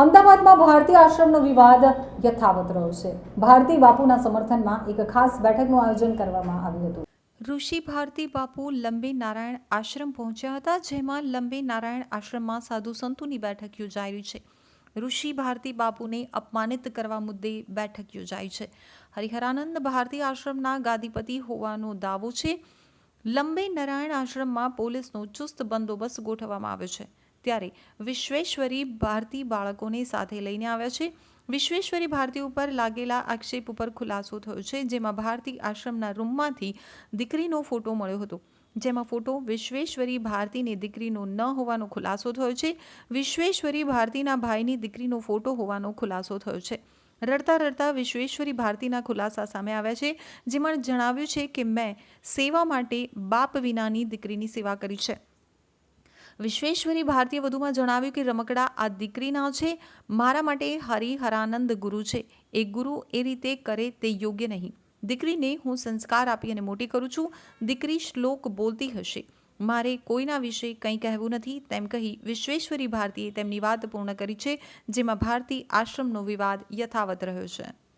અમદાવાદમાં ભારતીય આશ્રમનો વિવાદ યથાવત રહ્યો છે. ભારતી બાપુના સમર્થનમાં એક ખાસ બેઠકનું આયોજન કરવામાં આવ્યું હતું. ઋષિ ભારતી બાપુ લંબે નારાયણ આશ્રમ પહોંચ્યા હતા, જેમાં લંબે નારાયણ આશ્રમમાં સાધુ સંતોની બેઠક યોજાઈ રહી છે. ઋષિ ભારતી બાપુને અપમાનિત કરવા મુદ્દે બેઠક યોજાઈ છે. હરિહરાનંદ ભારતી આશ્રમના ગાદીપતિ હોવાનો દાવો છે. લંબે નારાયણ આશ્રમમાં પોલીસનો ચુસ્ત બંદોબસ્ત ગોઠવવામાં આવ્યો છે. ત્યારે વિશ્વેશ્વરી ભારતી બાળકોને સાથે લઈને આવ્યા છે. વિશ્વેશ્વરી ભારતી ઉપર લાગેલા આક્ષેપ ઉપર ખુલાસો થયો છે, જેમાં ભારતી આશ્રમના રૂમમાંથી દીકરીનો ફોટો મળ્યો હતો. જેમાં ફોટો વિશ્વેશ્વરી ભારતીની દીકરીનો ન હોવાનો ખુલાસો થયો છે. વિશ્વેશ્વરી ભારતીના ભાઈની દીકરીનો ફોટો હોવાનો ખુલાસો થયો છે. રડતા રડતા વિશ્વેશ્વરી ભારતીના ખુલાસા સામે આવ્યા છે, જેમાં જણાવ્યું છે કે, મેં સેવા માટે બાપ વિનાની દીકરીની સેવા કરી છે. વિશ્વેશ્વરી ભારતીએ વધુમાં જણાવ્યું કે રમકડા આ દીકરીના છે, મારા માટે હરિહરાનંદ ગુરુ છે. એ ગુરુ એ રીતે કરે તે યોગ્ય નહીં. દીકરીને હું સંસ્કાર આપી અને મોટી કરું છું. દીકરી શ્લોક બોલતી હશે. મારે કોઈના વિશે કંઈ કહેવું નથી. તેમ કહી વિશ્વેશ્વરી ભારતીએ તેમની વાત પૂર્ણ કરી છે, જેમાં ભારતી આશ્રમનો વિવાદ યથાવત રહ્યો છે.